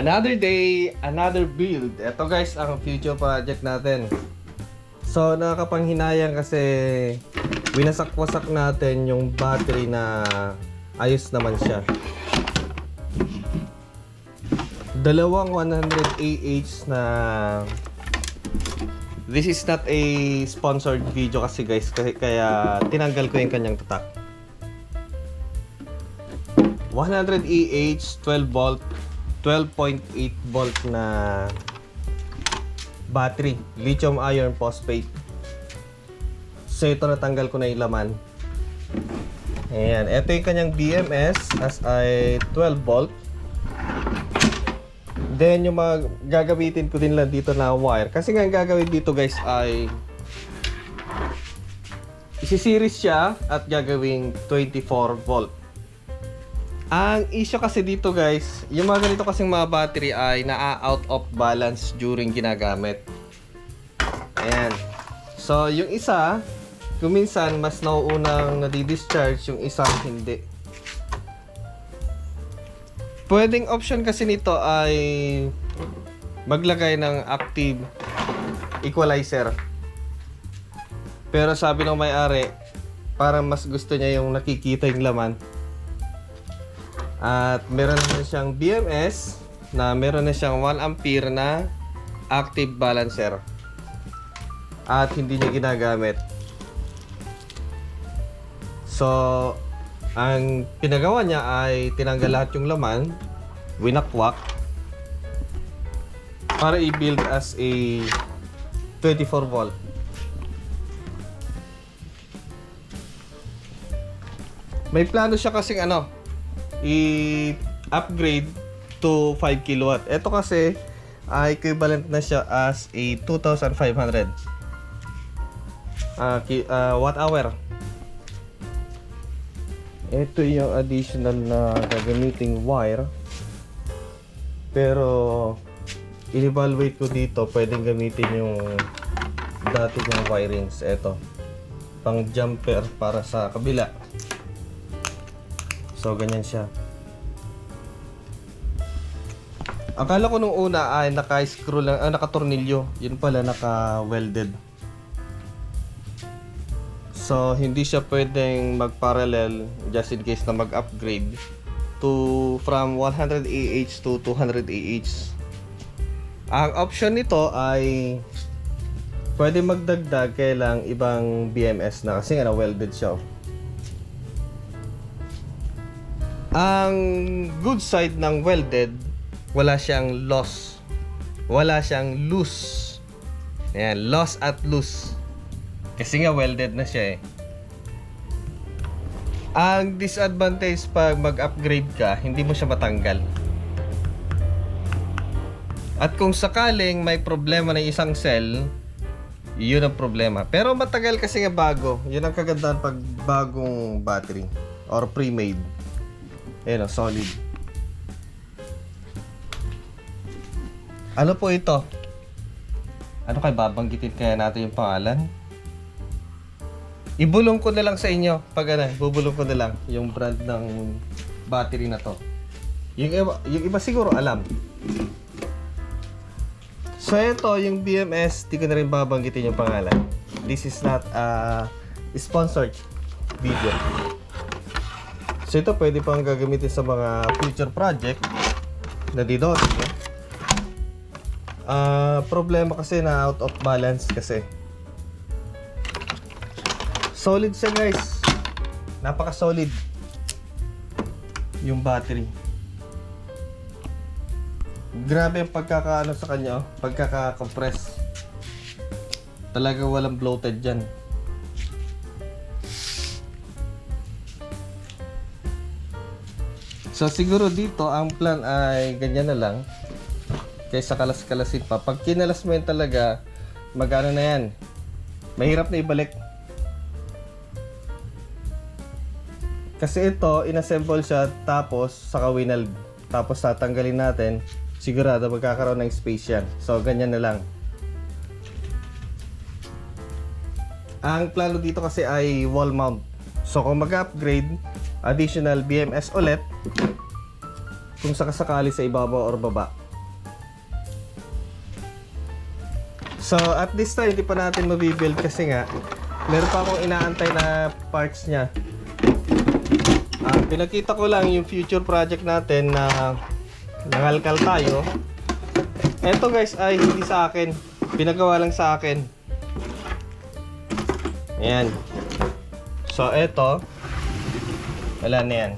Another day, another build. Ito guys, ang future project natin. So, nakakapanghinayang kasi winasak-wasak natin yung battery na ayos naman siya. Dalawang 100 AH na This is not a sponsored video kasi guys, kaya, tinanggal ko yung kanyang tatak. 100 EH, 12 volt, 12.8 volt na battery, lithium iron phosphate. So ito natanggal ko na yung laman. Ayan, ito yung kanyang BMS as ay 12 volt. Then yung mga gagamitin ko din lang dito na wire. Kasi nga gagawin dito guys ay isi-series siya at gagawing 24 volt. Ang issue kasi dito guys, yung mga ganito kasing mga battery ay na-out of balance during ginagamit. Ayan. So, yung isa, kung minsan mas nauunang nadi-discharge, yung isang hindi. Pwedeng option kasi nito ay maglagay ng active equalizer. Pero sabi ng may-ari, parang mas gusto niya yung nakikita yung laman. At meron naman siyang BMS na meron na siyang 1 ampere na active balancer. At hindi niya ginagamit. So, ang pinagawa niya ay tinanggal lahat yung laman, winakwak, para i-build as a 24 volt. May plano siya kasing ano, i-upgrade to 5 kilowatt. Ito kasi ay equivalent na siya as a 2,500 ah, ki- ah, watt hour. Ito yung additional na gagamiting wire. Pero in-evaluate ko dito, pwedeng gamitin yung dati yung wirings. Ito. Pang jumper para sa kabila. So, ganyan siya. Akala ko nung una ay naka-screw lang, ah, naka-tornilyo. Yun pala naka-welded. So, hindi siya pwedeng mag-parallel just in case na mag-upgrade to from 100 AH to 200 AH. Ang option nito ay pwede magdagdag kailang ibang BMS na kasi nga na-welded siya. Ang good side ng welded, wala siyang loss. Wala siyang loose. Ayan, loss at loose. Kasi nga welded na siya eh. Ang disadvantage pag mag-upgrade ka, hindi mo siya matanggal. At kung sakaling may problema na isang cell, yun ang problema. Pero matagal kasi nga bago. Yun ang kagandahan pag bagong battery or pre-made. Ayan o, solid. Ano po ito? Ano kay babanggitin kaya natin yung pangalan? Ibulong ko na lang sa inyo pag ano, bubulong ko na lang yung brand ng battery na to. Yung iba, yung iba siguro alam. So ito, yung BMS, di ko na rin babanggitin yung pangalan. This is not a sponsored video. So ito pwede pang gagamitin sa mga future project na dito. Ah, problema kasi na out of balance kasi. Solid siya guys. Napaka solid. Yung battery. Grabe yung pagkakaano sa kanya, oh. pagkaka-compress. Talaga walang bloated dyan. So siguro dito ang plan ay ganyan na lang. Kaysa kalas-kalasin pa. Pag kinalas mo yun talaga, magano na yan. Mahirap na ibalik. Kasi ito, inassemble siya tapos sa kawinal. Tapos tatanggalin natin. Sigurado magkakaroon ng space yan. So, ganyan na lang. Ang plano dito kasi ay wall mount. So, kung mag-upgrade, additional BMS ulit kung sakasakali sa ibabaw or baba. So, at this time, hindi pa natin mabibuild kasi nga, meron pa akong inaantay na parts niya. Uh, pinakita ko lang yung future project natin na nangalkal tayo. Eto guys ay hindi sa akin. Pinagawa lang sa akin. Ayan. So, eto. Wala na yan.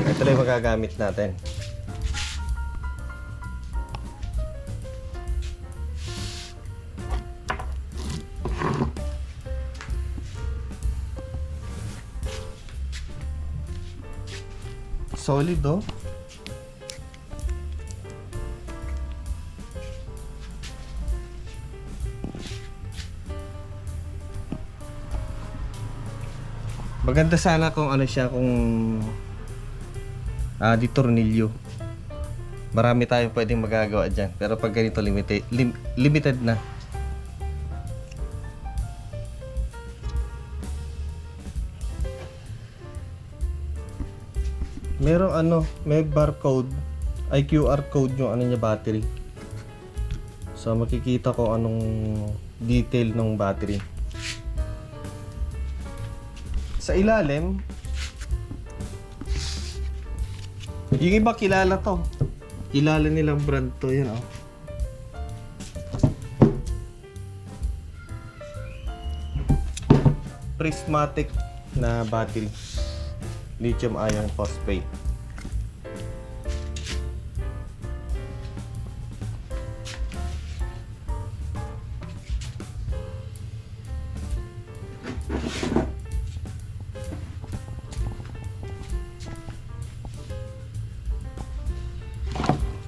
Ito na yung magagamit natin. Solid oh. Maganda sana kung ano siya kung ah di tornilyo. Marami tayong pwedeng magagawa diyan. Pero pag ganito limited lim- limited na. Merong ano, may barcode, ay QR code yung ano niya battery. So makikita ko anong detail ng battery. Sa ilalim, yung iba kilala to. Kilala nilang brand to, yun oh. Prismatic na battery. Lithium ion phosphate.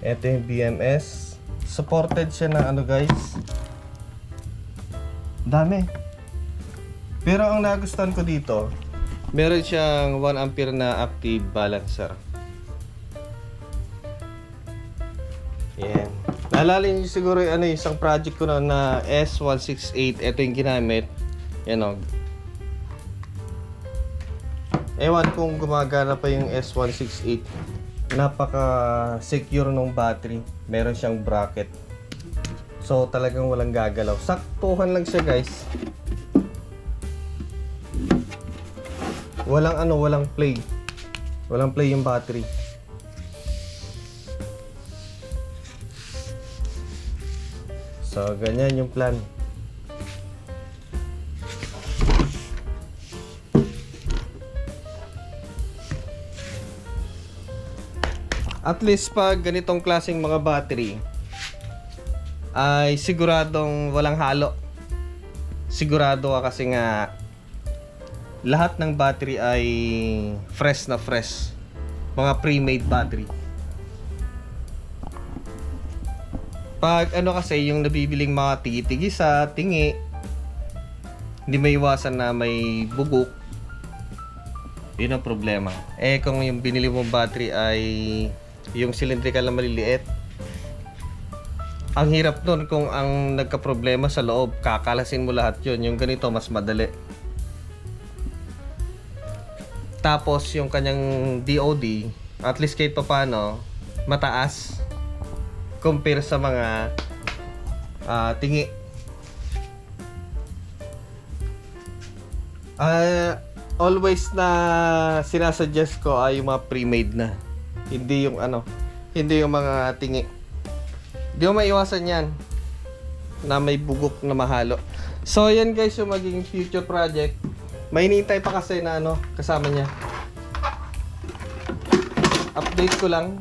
Ito yung BMS. Supported siya ng ano guys. Dami. Pero ang nagustuhan ko dito, meron siyang 1 ampere na active balancer. Yan. Naalala niyo siguro yung ano, isang project ko na, na S168. Ito yung ginamit. Yan o. Ewan kung gumagana pa yung S168 napaka secure ng battery. Meron siyang bracket. So talagang walang gagalaw. Saktuhan lang siya, guys. Walang ano, walang play. Walang play yung battery. So ganyan yung plan. At least pag ganitong klaseng mga battery ay siguradong walang halo. Sigurado ka kasi nga lahat ng battery ay fresh na fresh. Mga pre-made battery. Pag ano kasi yung nabibiling mga tigi-tigi sa tingi, hindi may iwasan na may bugok. Yun ang problema. Eh kung yung binili mong battery ay yung cylindrical na maliliit, ang hirap nun kung ang nagka-problema sa loob, kakalasin mo lahat yun. Yung ganito, mas madali. Tapos, yung kanyang DOD, at least kahit pa paano, mataas. Compare sa mga ah, tingi. Ah, always na sinasuggest ko ay yung mga pre-made na. Hindi yung ano, hindi yung mga tingi. Di mo maiwasan yan na may bugok na mahalo. So, yan guys yung maging future project. May hinihintay pa kasi na ano, kasama niya. Update ko lang